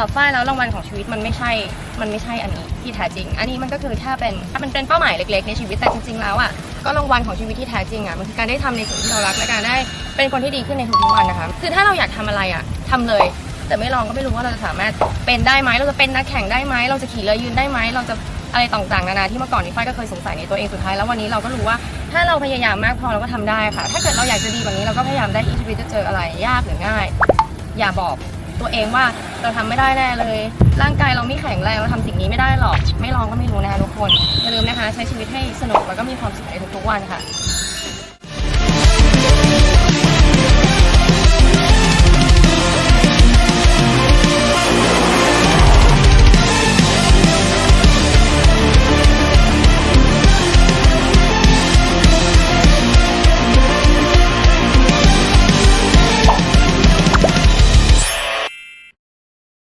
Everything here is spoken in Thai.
หรับฝ้ายแล้วรางวัลของชีวิตมันไม่ใช่ มันไม่ใช่อันนี้ที่แท้จริง อันนี้มันก็คือแค่เป็นมันเป็นเป้าหมายเล็กๆในชีวิตแต่จริงๆแล้วอะก็รางวัลของชีวิตที่แท้จริงอะมันคือการได้ทำในสิ่งที่เรารักและการได้เป็นคนที่ดีขึ้นในทุกๆวันนะคะคือถ้าเราอยากทำอะไรอะทำเลย แต่ไม่ลองก็ไม่รู้ว่าเราจะสามารถเป็นได้ไหมเราจะเป็นนักแข่งได้ไหมเราจะขี่เรือยืนได้ไหมเราจะอะไรต่างๆนานาที่เมื่อก่อนนี้ฝ้ายก็เคยสงสัยในตัวเองสุดท้ายแล้ววันนี้เราก็รู้ว่าถ้าเราพยายามมากพอเราก็ทำได้ค่ะ ถ้าเกิดเราอยากจะดีกว่านี้เราก็พยายามได้ที่ชีวิตจะเจออะไรยากหรือง่าย อย่าบอก ตัวเองว่าเราทำไม่ได้แน่เลย ร่างกายเราไม่แข็งแรงเราทำสิ่งนี้ไม่ได้หรอก ไม่ลองก็ไม่รู้นะคะทุกคนอย่าลืมนะคะ ใช้ชีวิตให้สนุกแล้วก็มีความสุขในทุกๆวันค่ะ